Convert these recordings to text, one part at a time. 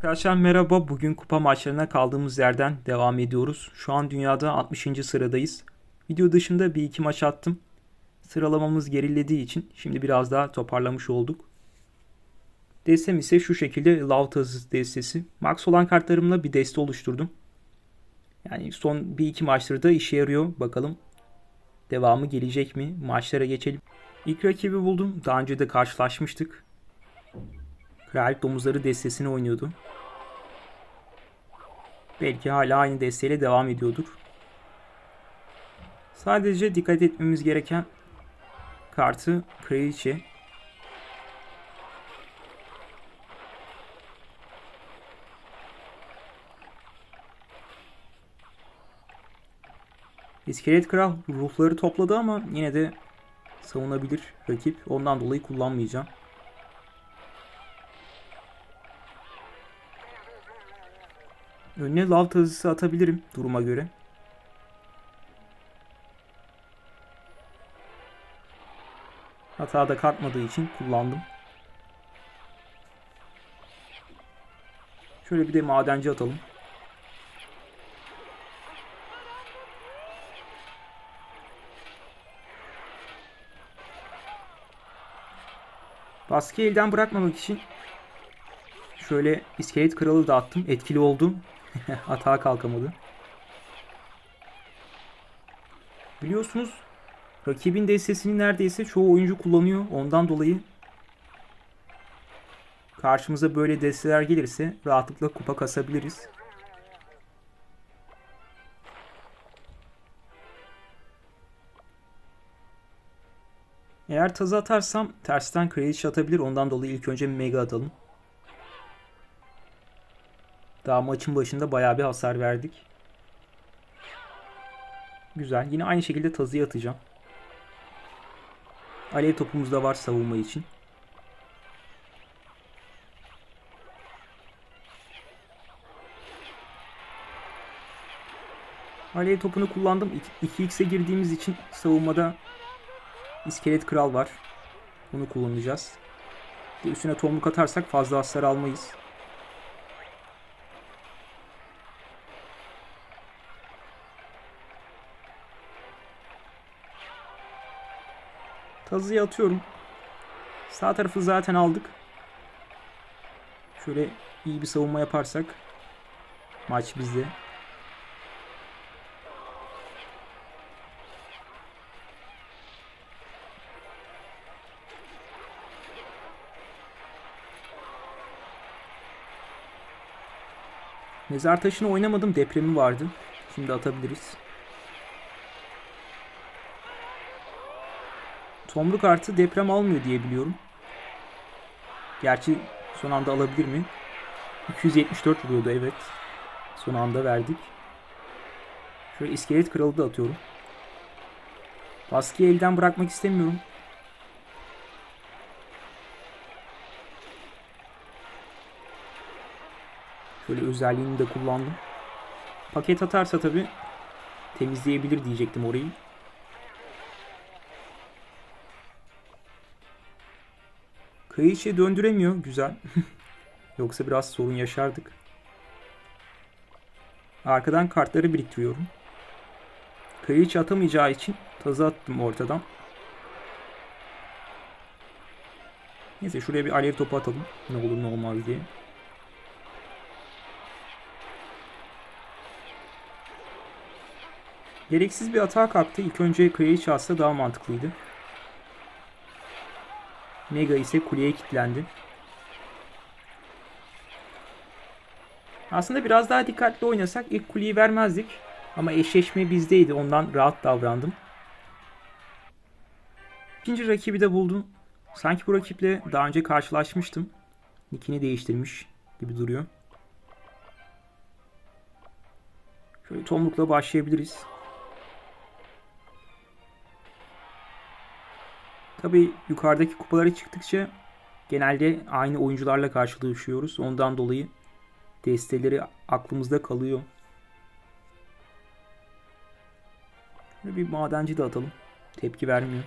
Arkadaşlar merhaba. Bugün kupa maçlarına kaldığımız yerden devam ediyoruz. Şu an dünyada 60. sıradayız. Video dışında bir iki maç attım. Sıralamamız gerilediği için şimdi biraz daha toparlamış olduk. Destem ise şu şekilde Lautaz destesi. Max olan kartlarımla bir deste oluşturdum. Yani son bir iki maçtır da işe yarıyor. Bakalım devamı gelecek mi? Maçlara geçelim. İlk rakibi buldum. Daha önce de karşılaşmıştık. Kraliyet Domuzları destesini oynuyordu. Belki hala aynı desteğiyle devam ediyordur. Sadece dikkat etmemiz gereken kartı Kraliçe. İskelet Kral ruhları topladı ama yine de savunabilir rakip. Ondan dolayı kullanmayacağım. Önüne lav tazısı atabilirim duruma göre. Hata da kalkmadığı için kullandım. Şöyle bir de madenci atalım. Baskıyı elden bırakmamak için şöyle iskelet kralı da attım. Etkili oldu. Hata kalkamadı. Biliyorsunuz rakibin destesini neredeyse çoğu oyuncu kullanıyor. Ondan dolayı karşımıza böyle desteler gelirse rahatlıkla kupa kasabiliriz. Eğer tazı atarsam tersten kraliçe atabilir. Ondan dolayı ilk önce mega atalım. Daha maçın başında bayağı bir hasar verdik. Güzel. Yine aynı şekilde tazıya atacağım. Alev topumuz da var savunma için. Alev topunu kullandım. 2x'e girdiğimiz için savunmada iskelet kral var. Bunu kullanacağız. Üstüne tomruk atarsak fazla hasar almayız. Tazıya atıyorum. Sağ tarafı zaten aldık. Şöyle iyi bir savunma yaparsak maç bizde. Mezar taşını oynamadım. Depremi vardı. Şimdi atabiliriz. Tomruk artı deprem almıyor diye biliyorum. Gerçi son anda alabilir mi? 274 vuruyordu evet. Son anda verdik. Şöyle iskelet kralı da atıyorum. Baskıyı elden bırakmak istemiyorum. Şöyle özelliğini de kullandım. Paket atarsa tabi temizleyebilir diyecektim orayı. Kayışı döndüremiyor. Güzel. Yoksa biraz sorun yaşardık. Arkadan kartları biriktiriyorum. Kayıç atamayacağı için tazı attım ortadan. Neyse şuraya bir alev topu atalım. Ne olur ne olmaz diye. Gereksiz bir hata kalktı. İlk önce Kayıç atsa daha mantıklıydı. Mega ise kuleye kilitlendi. Aslında biraz daha dikkatli oynasak ilk kuleyi vermezdik. Ama eşleşme bizdeydi. Ondan rahat davrandım. İkinci rakibi de buldum. Sanki bu rakiple daha önce karşılaşmıştım. Nickini değiştirmiş gibi duruyor. Şöyle tomrukla başlayabiliriz. Tabi yukarıdaki kupalara çıktıkça genelde aynı oyuncularla karşılaşıyoruz. Ondan dolayı desteleri aklımızda kalıyor. bir madenci de atalım. Tepki vermiyor.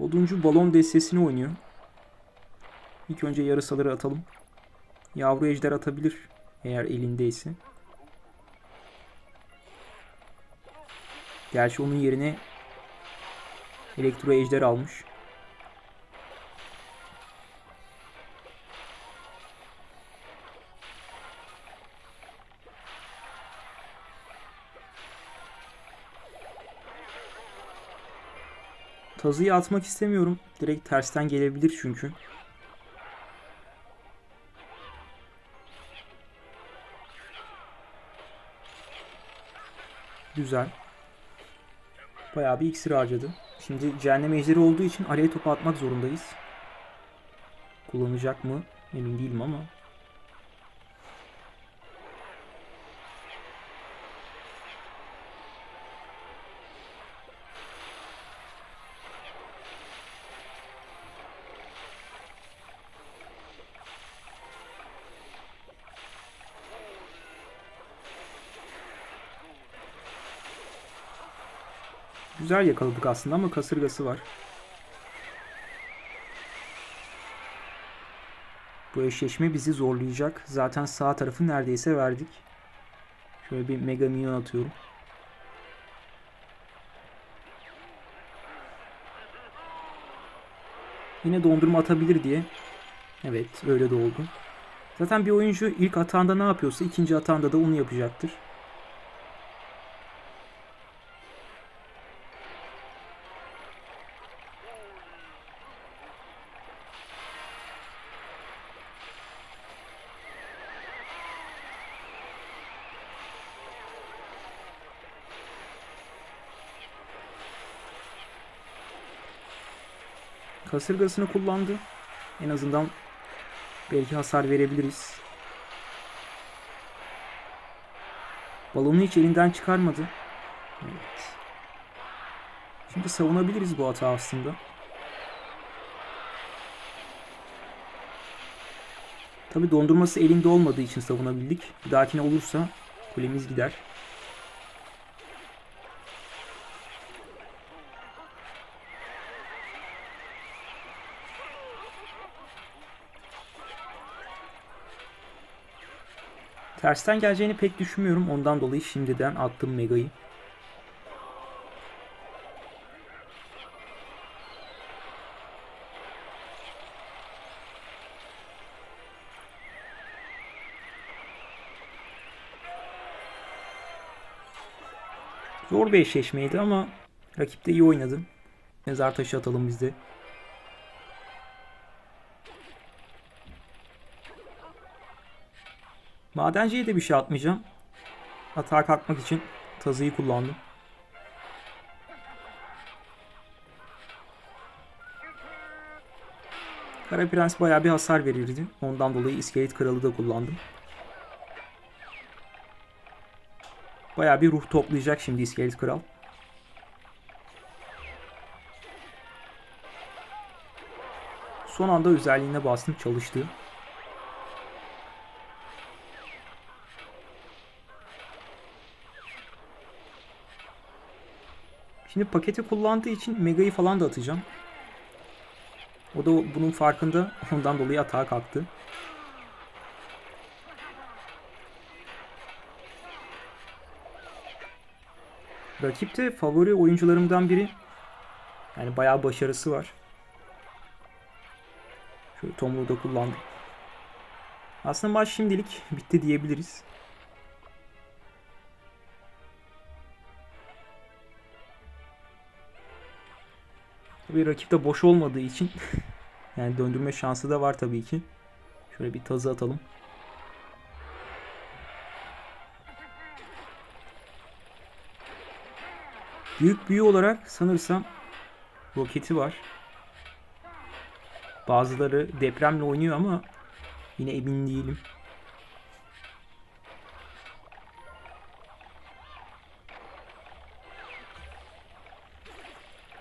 Oduncu balon destesini oynuyor. İlk önce yarısaları atalım. Yavru ejder atabilir eğer elindeyse. Gerçi onun yerine elektro ejder almış. Tazıyı atmak istemiyorum. Direkt tersten gelebilir çünkü. Güzel. Bayağı bir iksir harcadı. Şimdi cehennem ejderi olduğu için araya topu atmak zorundayız. Kullanacak mı? Emin değilim ama. Güzel yakaladık aslında ama kasırgası var. Bu eşleşme bizi zorlayacak. Zaten sağ tarafı neredeyse verdik. Şöyle bir mega minyon atıyorum. Yine dondurma atabilir diye. Evet öyle de oldu. Zaten bir oyuncu ilk atağında ne yapıyorsa ikinci atağında da onu yapacaktır. Kasırgasını kullandı. En azından belki hasar verebiliriz. Balonu hiç elinden çıkarmadı. Evet. Şimdi savunabiliriz bu hata aslında. Tabi dondurması elinde olmadığı için savunabildik. Bir dahakine olursa kulemiz gider. Tersten geleceğini pek düşünmüyorum. Ondan dolayı şimdiden attım Mega'yı. Zor bir eşleşmeydi ama rakip de iyi oynadı. Mezar taşı atalım biz de. Madenciye de bir şey atmayacağım. Atağa kalkmak için tazıyı kullandım. Kara Prens bayağı bir hasar verirdi. Ondan dolayı iskelet kralı da kullandım. Bayağı bir ruh toplayacak şimdi iskelet kral. Son anda özelliğine bastım çalıştı. Şimdi paketi kullandığı için Mega'yı falan da atacağım. O da bunun farkında. Ondan dolayı atağa kalktı. Rakip de favori oyuncularımdan biri. Yani bayağı başarısı var. Şöyle Tomruğu da kullandım. Aslında maç şimdilik bitti diyebiliriz. Tabii rakip de boş olmadığı için yani döndürme şansı da var tabii ki. Şöyle bir tazı atalım. Büyük büyü olarak sanırsam roketi var. Bazıları depremle oynuyor ama yine emin değilim.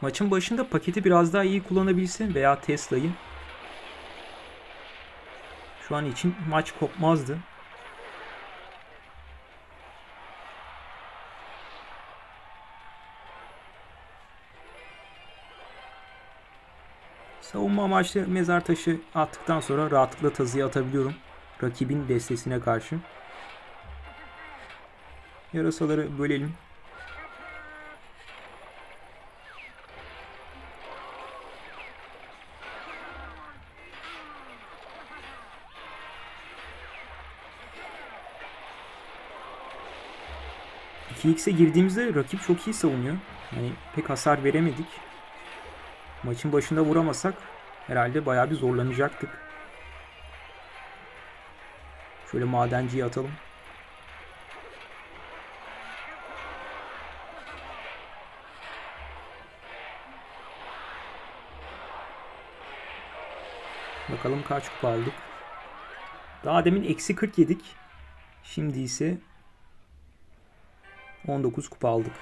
Maçın başında paketi biraz daha iyi kullanabilsin veya Tesla'yı şu an için maç kopmazdı. Savunma amaçlı mezar taşı attıktan sonra rahatlıkla tazıya atabiliyorum. Rakibin destesine karşı. Yarasaları bölelim. X'e girdiğimizde rakip çok iyi savunuyor. Yani pek hasar veremedik. Maçın başında vuramasak herhalde bayağı bir zorlanacaktık. Şöyle madenciyi atalım. Bakalım kaç kupa aldık. Daha demin eksi 40 yedik. Şimdi ise 19 kupa aldık.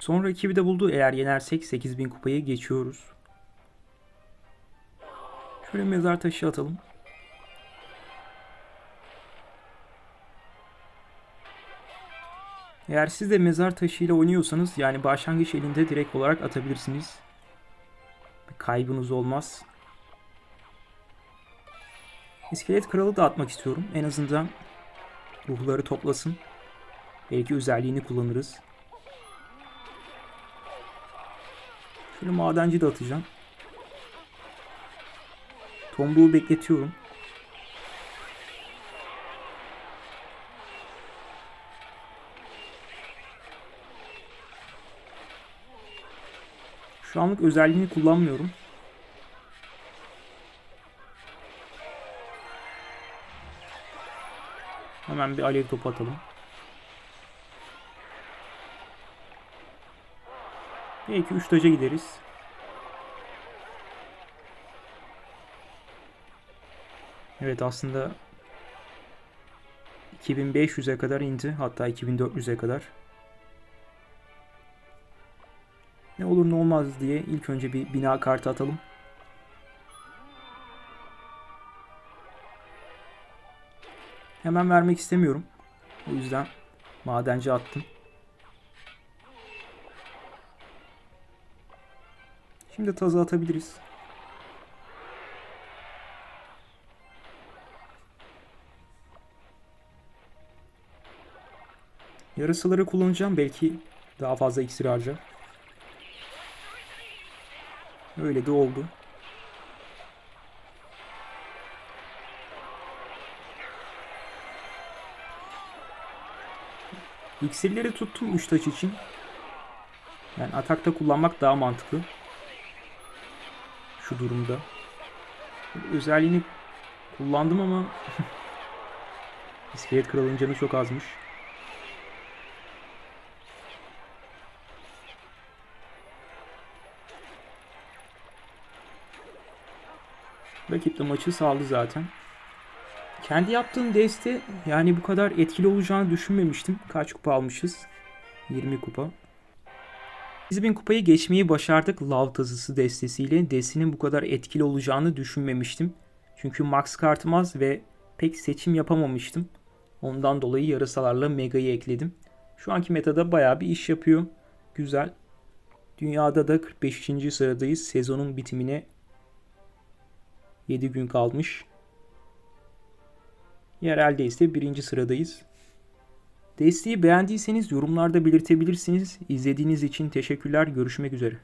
Son rakibi de buldu. Eğer yenersek 8000 kupayı geçiyoruz. Şöyle mezar taşı atalım. Eğer siz de mezar taşıyla oynuyorsanız yani başlangıç elinde direkt olarak atabilirsiniz. Bir kaybınız olmaz. İskelet kralı da atmak istiyorum. En azından ruhları toplasın. Belki özelliğini kullanırız. Şöyle madenci de atacağım. Tombuğu bekletiyorum. Şu anlık özelliğini kullanmıyorum. Hemen bir alev topu atalım. Belki 3 taca gideriz. Evet aslında 2500'e kadar indi. Hatta 2400'e kadar. Ne olur ne olmaz diye ilk önce bir bina kartı atalım. Hemen vermek istemiyorum. O yüzden madenci attım. Şimdi tazı atabiliriz. Yarısıları kullanacağım. Belki daha fazla iksir harcar. Öyle de oldu. İksirleri tuttum 3 taç için. Yani atakta kullanmak daha mantıklı. Şu durumda. Özelliğini kullandım ama İskelet kralın canı çok azmış. Rakip de maçı sağladı zaten. Kendi yaptığım deste yani bu kadar etkili olacağını düşünmemiştim. Kaç kupa almışız? 20 kupa. 8000 kupayı geçmeyi başardık lav tazısı destesiyle. Destinin bu kadar etkili olacağını düşünmemiştim. Çünkü max kartım az ve pek seçim yapamamıştım. Ondan dolayı yarasalarla Mega'yı ekledim. Şu anki metada bayağı bir iş yapıyor. Güzel. Dünyada da 45. sıradayız. Sezonun bitimine 7 gün kalmış. Yerelde ise 1. sıradayız. Desteği beğendiyseniz yorumlarda belirtebilirsiniz. İzlediğiniz için teşekkürler. Görüşmek üzere.